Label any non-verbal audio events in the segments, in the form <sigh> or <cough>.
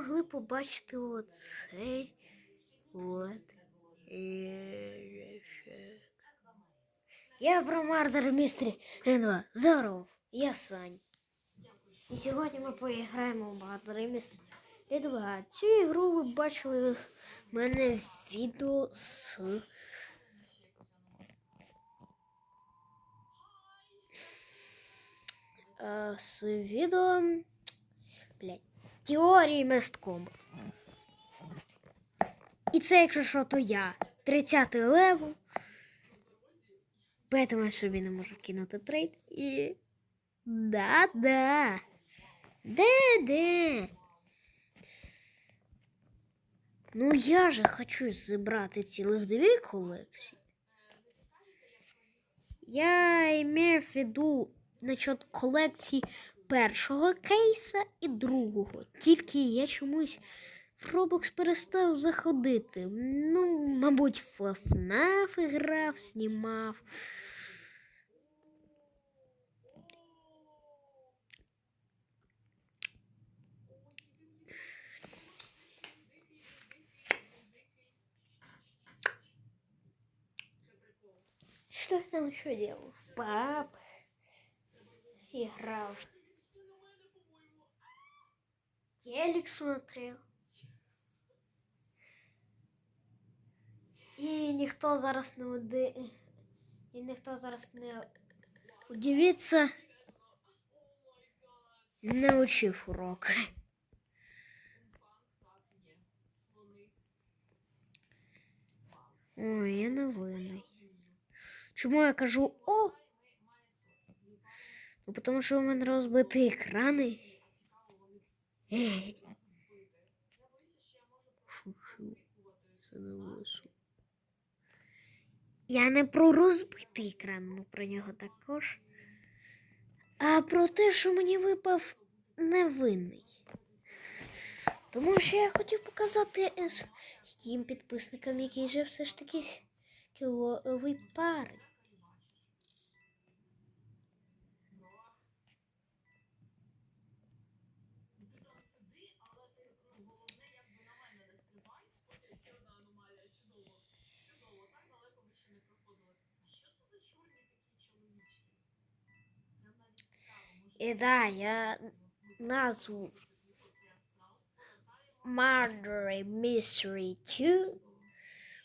могли побачити оцей от. іграшок. Я про Мардер Містрі Н2. Здоров, я Сань. І сьогодні ми поіграємо в Мардер Містрі 2. Цю ігру ви бачили в мене відео з з відео блядь, теорії местком. І це, якщо що, то я. 30 левел. Поэтому я собі не можу кинути трейд. І. Да-да. Де-де. Ну я же хочу зібрати цілих дві колекції. Я имею в виду насчет колекції першого кейса і другого. Тільки я чомусь в Roblox перестав заходити. Ну, мабуть, в FNAF грав, знімав. Что я там еще делал? В паб играл. Телек смотрел. І ніхто зараз не уди... І ніхто зараз не удивиться. Не учив урок. Ой, я не винний. Чому я кажу о? Ну, тому що у мене розбиті екрани. Я не про розбитий екран, ну про нього також. А про те, що мені випав невинний. Тому що я хотів показати е, їм підписникам, які же все ж таки кілові пари. Да, я назву Murder Mystery 2.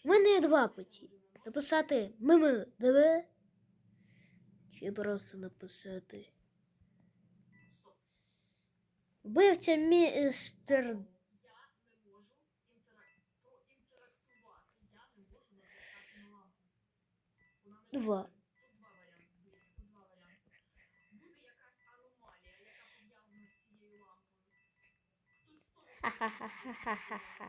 У мене є два путі. Написати ММ ДВ. Чи просто написати. Вбивця містер. Два. Ха-ха-ха-ха-ха-ха.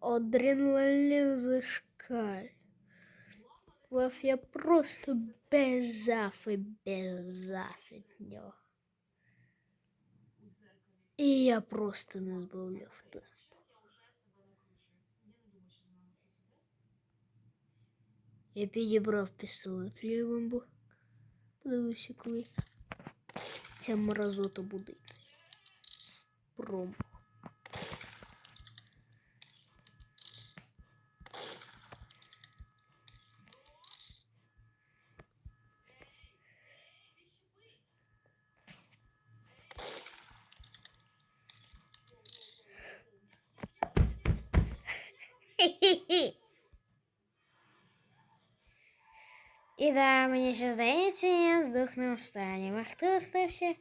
Адреналин зашкаль. Вов я просто беззаф і беззаф від нього. І я просто не збавляв темп. Я підібрав пістолет лівим, подивився, коли ця мразота буде. Промах. І да, мені ще здається, я здохну останнім. А хто остався?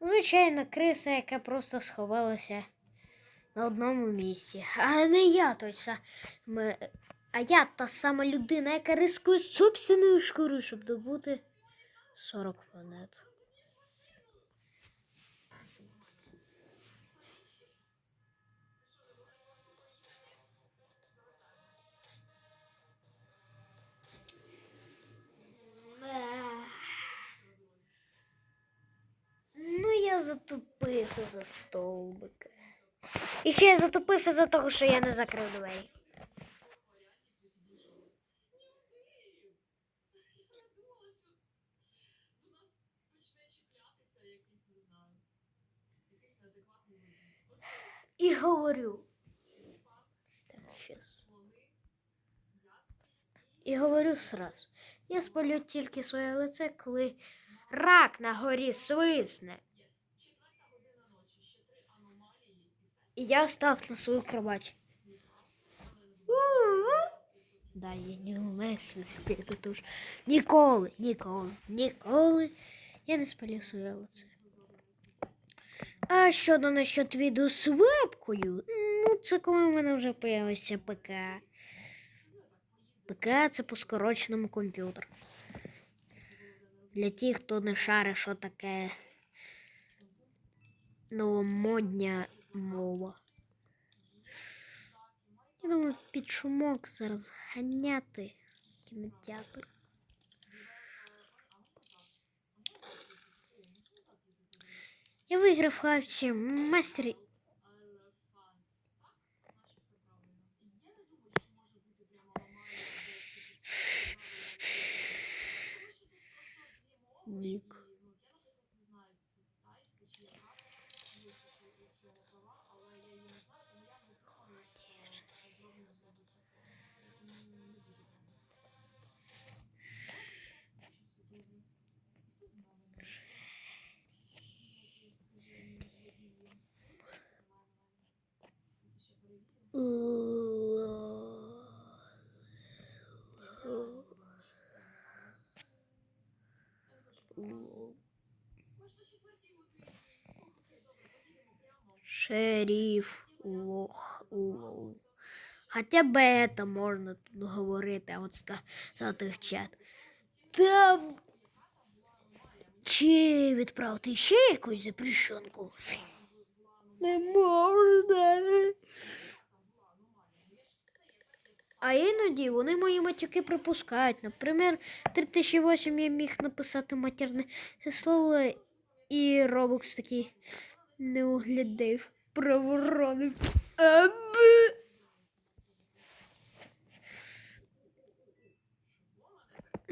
Звичайно, криса, яка просто сховалася на одному місці. А не я точно. Ми... А я та сама людина, яка рискує собственною шкурою, щоб добути 40 планет. Я затупив із-за стовбика. І ще я затупив із-за того, що я не закрив двері. І говорю. Так, щас. І говорю сразу. Я спалю тільки своє лице, коли рак на горі свисне. І я став на свою кровать. Да, я не умею свистіти, тож ніколи, ніколи, ніколи я не спалю своє лице. А щодо насчет відео з вебкою, ну це коли у мене вже появився ПК. ПК це по скороченому комп'ютер. Для тих, хто не шарить, що таке новомодня мова. Я думаю, під шумок зараз ганяти кінотеатр. Я виграв в хавці мастері. Нік. Шериф, лох, лох. Хоча б это можна тут говорити, а от сказати в чат. Там чи відправити ще якусь запрещенку? Не можна. А іноді вони мої матюки припускають. Наприклад, 3008 я міг написати матерне слово, і Roblox такий не углядив, проворонив.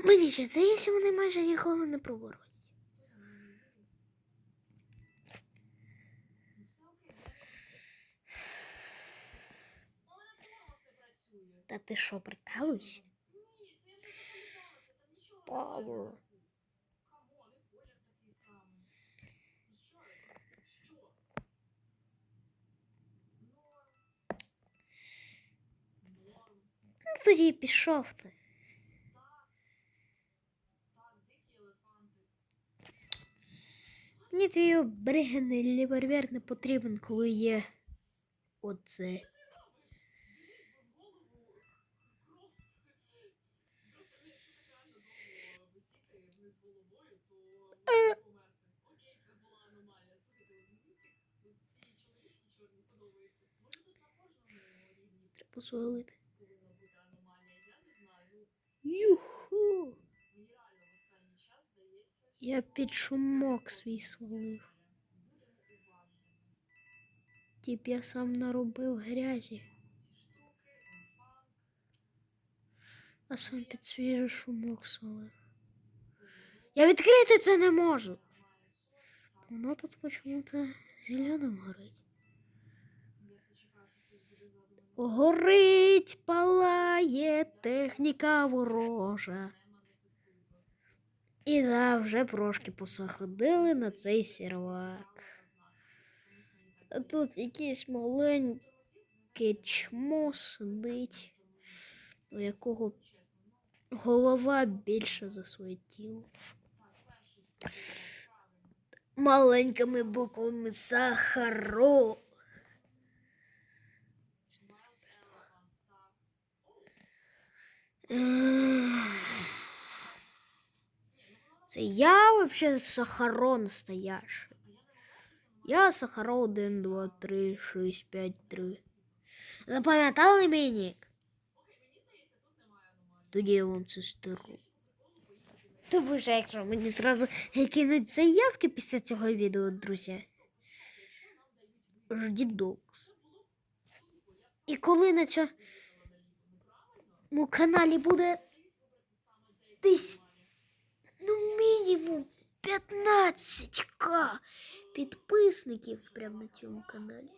Мені ще здається, вони майже ніколи не проворонять. Та ти що, прикалуєшся? Power. Тоді пішов ти. Мені твій обригений револьвер не потрібен, коли є оце. Треба звалити. Юху. Я під шумок свій свалив. Тіп я сам наробив грязі. А сам під свіжий шумок свалив. Я відкрити це не можу. Воно тут почему-то зеленим горить. Горить, палає техніка ворожа. І да, вже трошки посаходили на цей сервак. А тут якийсь маленький чмо сидить, у якого голова більша за своє тіло. Маленькими буквами Сахаро. Це я взагалі Сахаро настоящий. Я Сахаро 1, 2, 3, 6, 5, 3. Запам'ятали мій нік? Тоді я вам це стеру. Тому що якщо мені зразу кинуть заявки після цього відео, друзі. Ждіть докс. І коли на цьому каналі буде десь, ну, мінімум 15к підписників прямо на цьому каналі.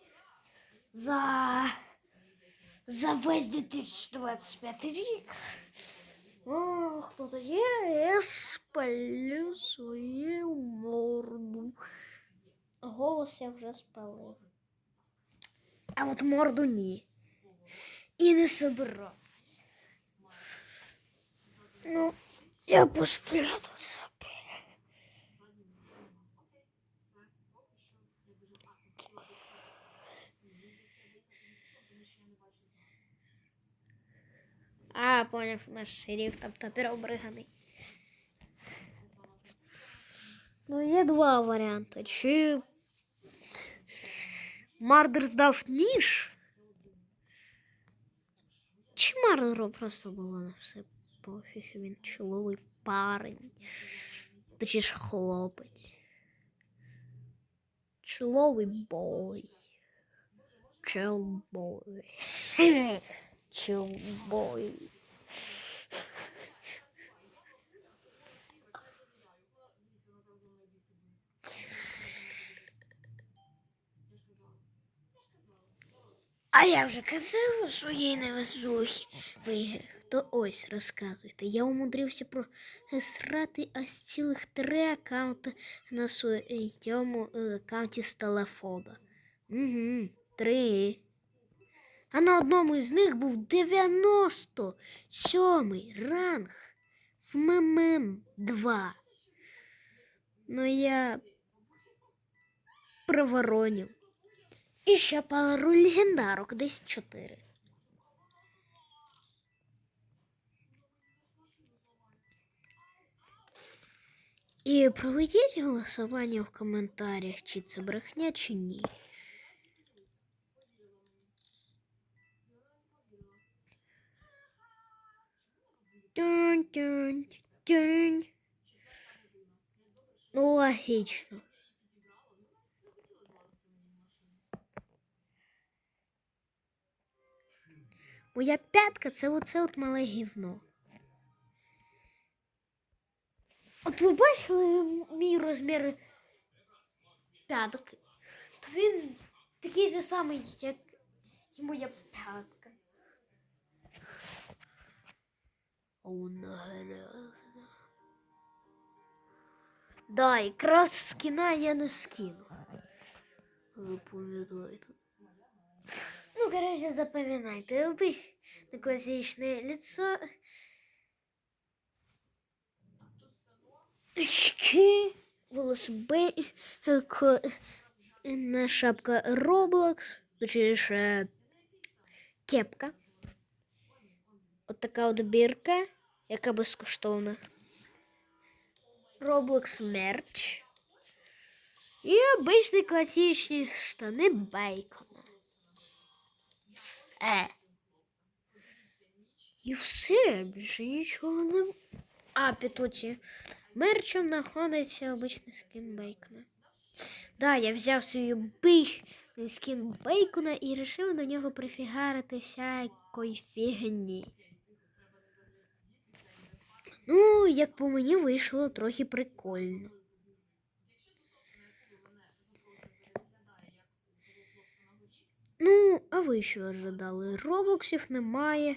За, за весь 2025 рік. О, хто-то є, я спалю свою морду. Голос я вже спалив. А от морду ні. І не собираюсь. Ну, я посплю тут собі. А, поняв, наш шериф там тепер обриганий. Ну, є два варіанти. Чи Мардер здав ніж? Чи Мардеру просто було на все Пофіг, він чоловий парень. Точніше хлопець. Чоловий бой. Чолбой. <laughs> Чолбой. А я вже казав, що їй не везухи в. То ось розказуйте. Я умудрився просрати аж цілих три аккаунти на своєму е, аккаунті з телефона. Угу, три. А на одному із них був 97 ранг в ММ 2. Ну я проворонив. І ще пару легендарок, десь чотири. І проведіть голосування в коментарях, чи це брехня, чи ні. Тюнь, тюнь, тюнь. Ну, логічно. Моя п'ятка це оце от мале гівно. От ви бачили мій розмір п'ятки? То він такий же самий, як і моя п'ятка. Вона грязна. Да, якраз скіна я не скину. Запам'ятайте. Ну, короче, запоминайте. на классичное лицо. На шапка Roblox, точніше кепка. От така от бірка, яка безкоштовна. Roblox мерч. І обичні класичні штани бейкона. Все. І все, більше нічого не. А, пітуці. Мерчем знаходиться обичний скін бейкона. Да, я взяв свій обичний скін бейкона і вирішив до нього прифігарити всякої фігні. Ну, як по мені вийшло трохи прикольно. Ну, а ви що ожидали? Роблоксів немає.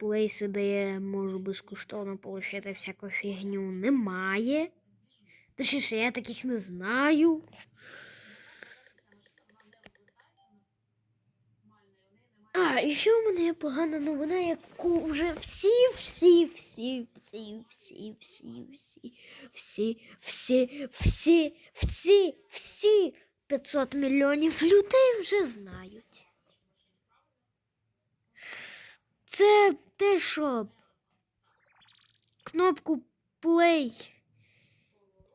Плейси, де я можу безкоштовно отримати всяку фігню, немає. Точніше, я таких не знаю. А, і ще у мене є погана новина, яку вже всі, всі, всі, всі, всі, всі, всі, всі, всі, всі, всі, всі 500 мільйонів людей вже знають. Це те, що кнопку play,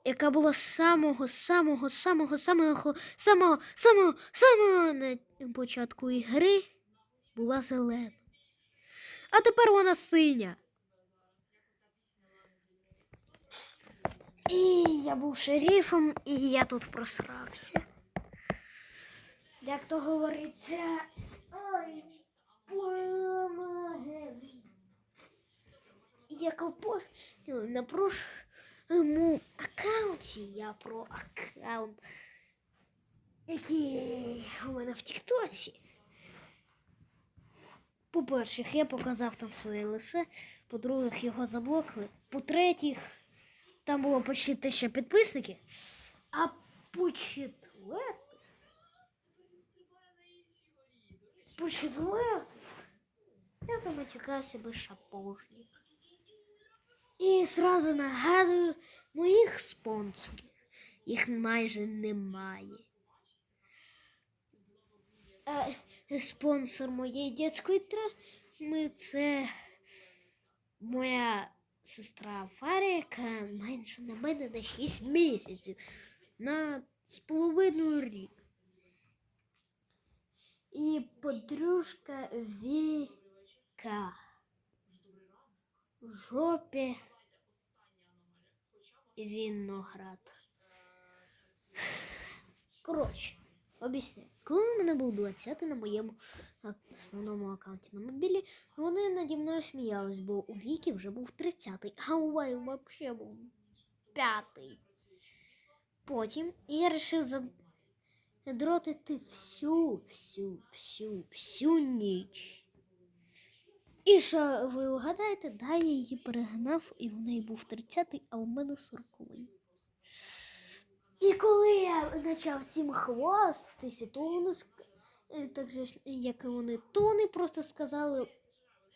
яка була самого, самого, самого, самого, самого, самого, самого на початку ігри, була зелена. А тепер вона синя. І я був шерифом, і я тут просрався. Як то говориться. Ой. Як на прошлому аккаунті я про аккаунт, який у мене в Тіктоці. По-перше, я показав там своє лице, по-друге, його заблокали. По-третє, там було почти тисяча підписників. А по-четверте, по-четверте, я матюкався без шапожник. І зразу нагадую моїх спонсорів. Їх майже немає. Е, спонсор моєї дитячої травми це моя сестра Фарія, яка менше на мене на 6 місяців. На з половиною рік. І подружка Віка. В жопі виноград. Коротше, об'ясняю. Коли у мене був 20 на моєму основному аккаунті на мобілі, вони наді мною сміялись, бо у Віки вже був 30-й, а у Варі взагалі був 5-й. Потім я вирішив задротити всю, всю, всю, всю ніч. І що ви угадаєте, да, я її перегнав, і в неї був 30-й, а у мене 40-й. І коли я почав цим хвастатися, то вони е, так же, як і вони, то вони просто сказали,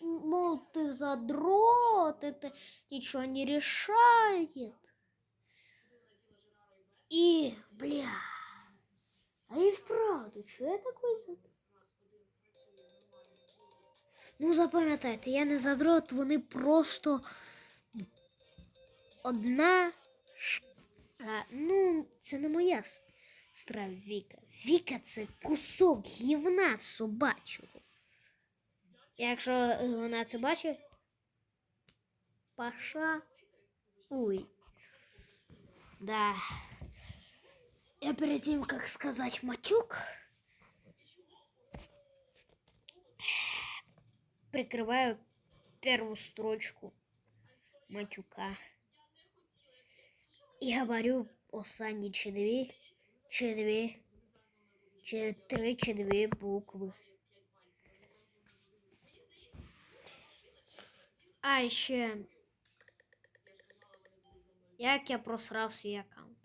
мол, ти задрот, это нічого не рішає. І, бля, а і вправду, що я такой задрот? Ну, запам'ятайте, я не задрот, вони просто одна. А, ну, це не моя сестра Віка. Віка це кусок гівна собачого. Якщо е, вона це бачить, паша. Ой. Да. Я перед тем, как сказать матюк, прикрываю первую строчку матюка. І говорю останні чи дві, чи дві, чи три, чи дві букви. А ще як я просрав свій аккаунт.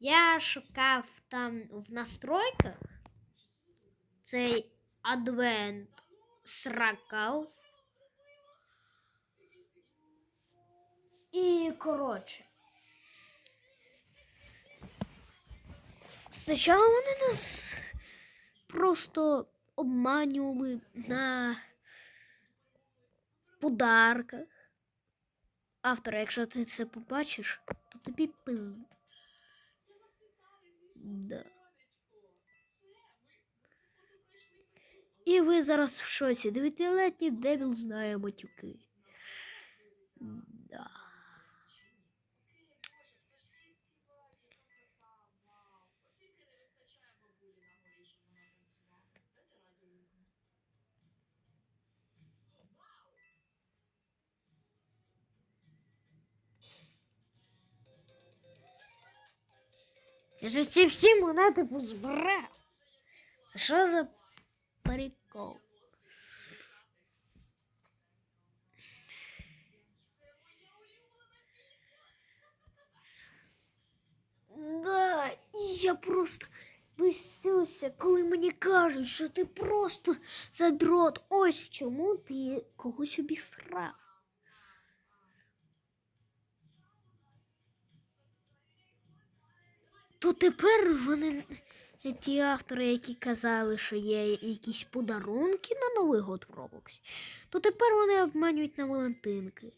Я шукав там в настройках цей адвент сракав. І коротше. Спочатку вони нас просто обманювали на подарках. Автора, якщо ти це побачиш, то тобі пиз. Да. І ви зараз в шоці. Дев'ятилетній дебіл знає матюки. Да. Я же ці всі монети позбирав. Це що за прикол? Да, і я просто бесюся, коли мені кажуть, що ти просто задрот. Ось чому ти когось обісрав. То тепер вони, ті автори, які казали, що є якісь подарунки на Новий год в Роблоксі, то тепер вони обманюють на Валентинки.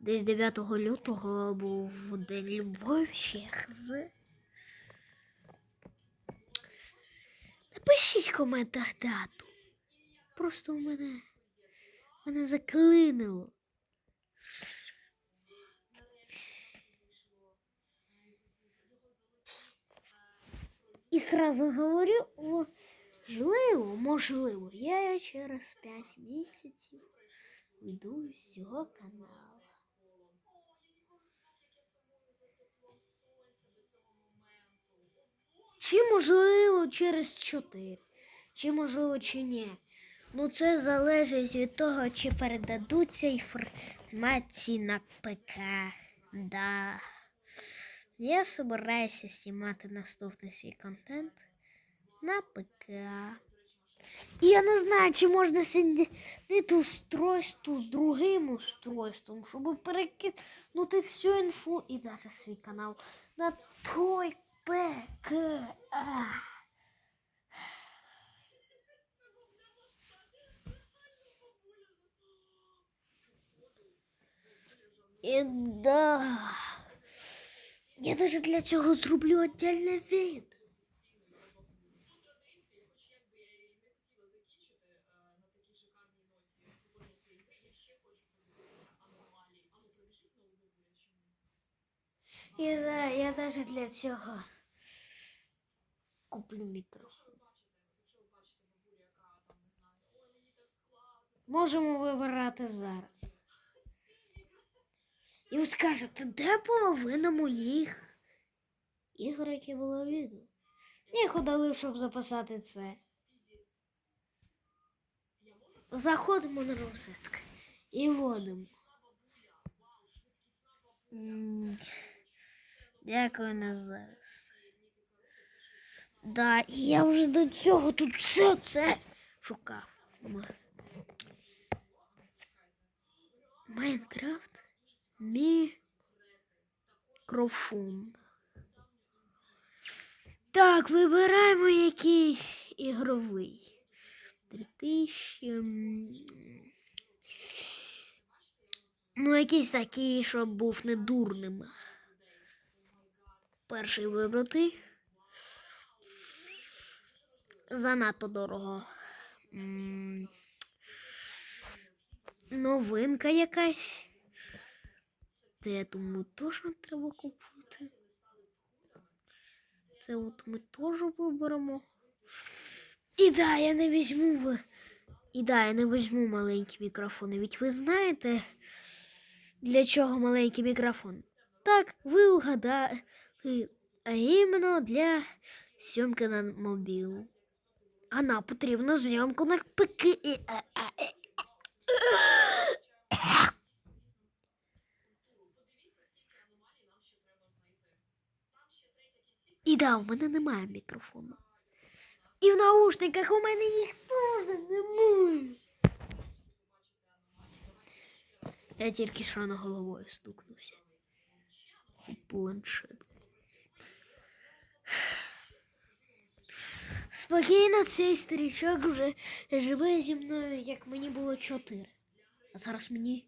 Десь 9 лютого був День любові, хз. Напишіть в коментах дату. Просто у мене, мене заклинило. І сразу говорю, можливо, можливо, я через 5 місяців уйду з цього каналу. Чи можливо через 4, чи можливо чи ні. Ну це залежить від того, чи передадуться інформації на ПК. Да. Я собираюся знімати наступний свій контент на ПК. І я не знаю, чи можна соединити устройство з другим устройством, щоб перекинути всю інфу і навіть свій канал на той ПК. І да. Я даже для цього зроблю отдельне відео. І да, я даже для цього куплю мікрофон. Можемо вибирати зараз. І ви скажете, де половина моїх ігор, які було відео? Я їх удалив, щоб записати це. Заходимо на розетки і вводимо. Дякую на зараз. Да, я вже до цього тут все це шукав. Майнкрафт. Мікрофон. Так, вибираємо якийсь ігровий. 3000. м, Ну, якийсь такий, щоб був не дурним. Перший вибрати. Занадто дорого. М, Новинка якась. Це, я думаю, теж треба купити. Це от ми теж виберемо. І да, я не візьму в... І да, я не візьму маленькі мікрофони. Ведь ви знаєте, для чого маленький мікрофон? Так, ви угадали, а іменно для зйомки на мобілу. А нам потрібно зйомку на ПК. І да, у мене немає мікрофону. І в наушниках у мене їх теж немає. Я тільки що на головою стукнувся. Планшет. Спокійно, цей старічок вже живе зі мною, як мені було чотири. А зараз мені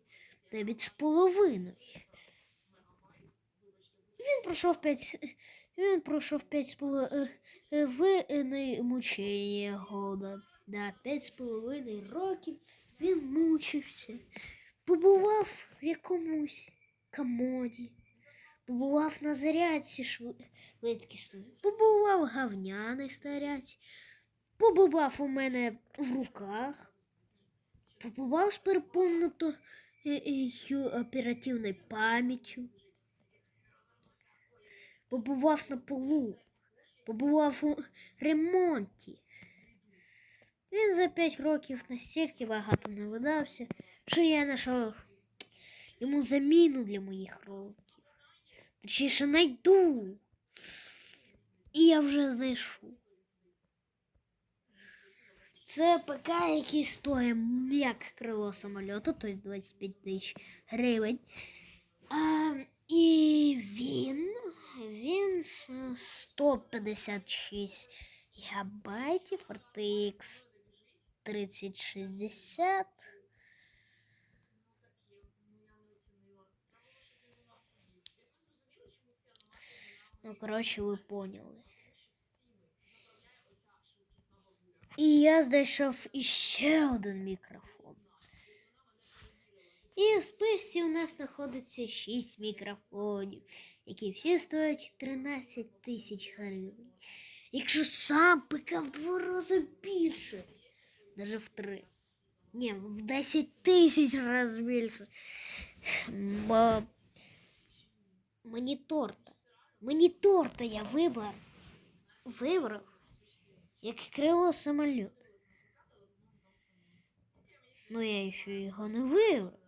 дев'ять з половиною. Він пройшов п'ять. Він пройшов п'ять з половиною мучення года. Да, п'ять з половиною років він мучився. Побував в якомусь комоді. Побував на зарядці швидкісної, побував гавняний старяці, побував у мене в руках, побував з переповненою оперативною пам'яттю, побував на полу, побував у ремонті. Він за п'ять років настільки багато не видався, що я знайшов йому заміну для моїх років. Точніше, найду. І я вже знайшов. Це ПК, який стоїть як крило самольоту, тобто 25 тисяч гривень. А, і він, він з 156 гігабайтів, RTX 3060. Ну, коротше, ви поняли. І я знайшов іще один мікрофон. І в списці у нас знаходиться 6 мікрофонів, які всі стоять 13 тисяч гривень. Якщо сам ПК в два рази більше. Даже в три. Ні, в 10 тисяч разів більше. Бо мені торта. Мені торта я вибрав. Вибрав. Як крило самоліт. Ну я ще його не вибрав.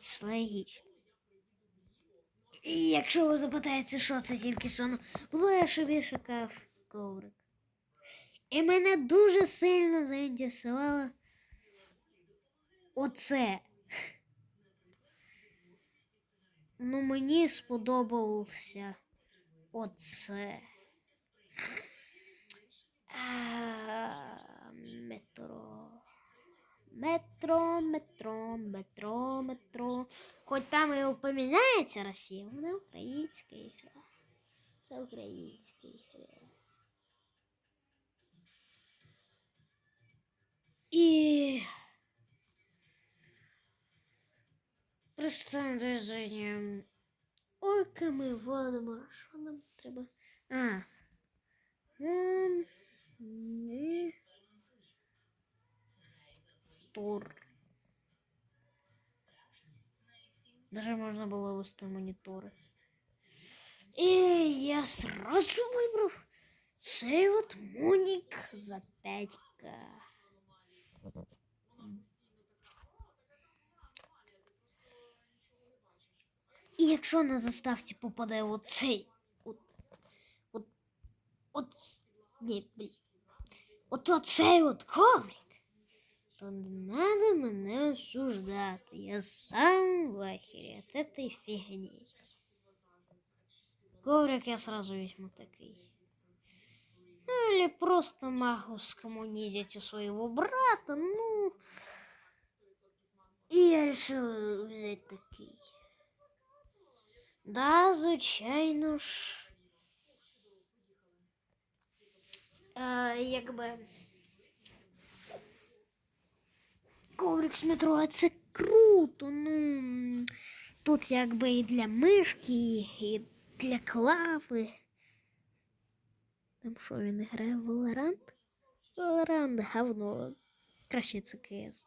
Це логічно. І якщо ви запитаєте, що це тільки що було, я собі шукав коврик. І мене дуже сильно заінтересувало оце. Ну, мені сподобався оце. А, Метро. Метро, метро, метро, метро. Хоч там і упоминається Росія, вона українська ігра. Це українська ігра. І пристражданням орка ми водимо. Що нам треба? А. М, Тур. Даже можно было вести монітори. І я сразу вибрав цей от Монік за 5К. І якщо на заставці попаде оцей. От, от, от, ні, блін. От оцей от коврик, то не надо мене осуждати. Я сам в ахері от этой фігні. Коврик я сразу візьму такий. Ну, или просто могу скоммунизить у своего брата, ну... И я решил взять такий. Да, звичайно ж. Е, якби. Коврик з метро, це круто. Ну, тут якби і для мишки, і для клави. Там що він грає в Valorant? Valorant говно. Краще це КС.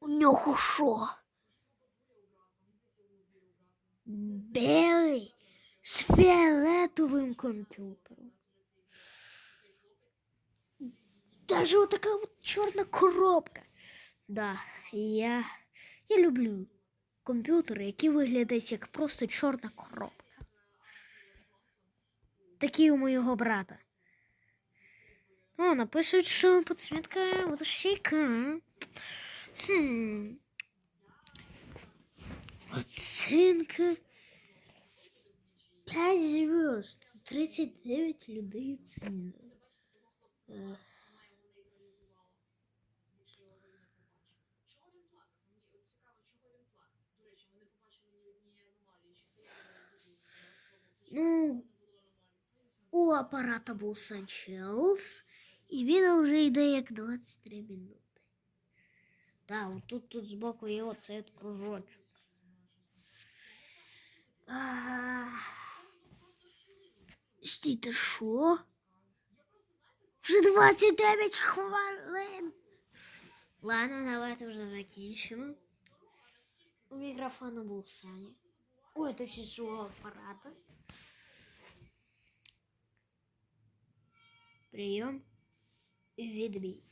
У нього що? Белий з фіолетовим комп'ютером. Даже вот такая вот коробка. Да, я, я люблю комп'ютери, які виглядають як просто чорна коробка. Такі у моєго брата. О, напишуть, що підсвітка водощейка. Хм. Оцінка 5 звезд. 39 людей оцінили. Е, Ну, у апарата був Санчелс, і він вже йде як 23 минути. Так, отут тут збоку є оцей от кружочок. А... Стійте, що? Вже 29 хвилин. Ладно, давайте вже закінчимо. У мікрофону був Саня. Ой, точніше, у апарата. Прийом. Відбій.